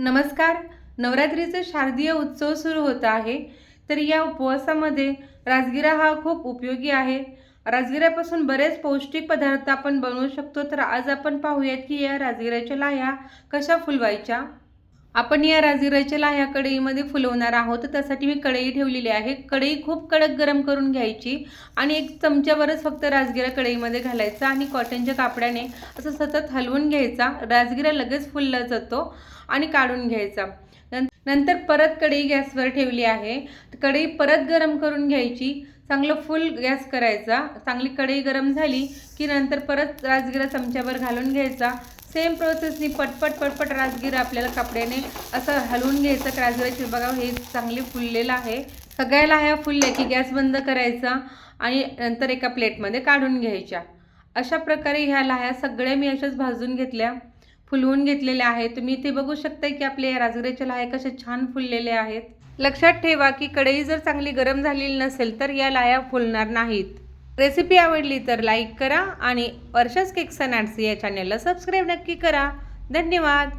नमस्कार. नवरात्रीचे शारदीय उत्सव सुरू होत आहे. तर या उपवासामध्ये राजगिरा हा खूप उपयोगी आहे. राजगिऱ्यापासून बरेच पौष्टिक पदार्थ आपण बनवू शकतो. तर आज आपण पाहूयात की या राजगिऱ्याच्या लाह्या कशा फुलवायच्या? आपण या राजगिऱ्याच्या लाह्या कढईमध्ये फुलवणार आहोत. तर त्यासाठी मी कढई ठेवलेली आहे. कढई खूप कडक गरम करून घ्यायची आणि एक चमच्यावरच फक्त राजगिरा कढईमध्ये घालायचा आणि कॉटनच्या कापड्याने असं सतत हलवून घ्यायचा. राजगिरा लगेच फुलला जातो आणि काढून घ्यायचा. नंतर परत कढई गॅसवर ठेवली आहे. कढई परत गरम करून घ्यायची. चांगलं फुल गॅस करायचा. चांगली कढई गरम झाली की नंतर परत राजगिरा चमच्यावर घालून घ्यायचा. सेम प्रोसेसनी पटपट पटपट राजगिरा आपल्याला कपड्याने असं हलवून घ्यायचं. राजगिराची बघा हे चांगले फुललेलं आहे. सगळ्या लाह्या फुलल्या की गॅस बंद करायचा आणि नंतर एका प्लेटमध्ये काढून घ्यायच्या. अशा प्रकारे ह्या लाह्या सगळ्या मी अशाच भाजून घेतल्या फुलवून घेतलेल्या आहेत. तुम्ही इथे बघू शकता की आपले या राजगिऱ्याच्या लाह्या कशा छान फुललेल्या आहेत. लक्षात ठेवा की कढई जर चांगली गरम झालेली नसेल तर या लाह्या फुलणार नाहीत. रेसिपी आवडली तर लाईक करा आणि वर्षाच केक्स अँड आर्ट्स या चॅनेलला सबस्क्राईब नक्की करा. धन्यवाद.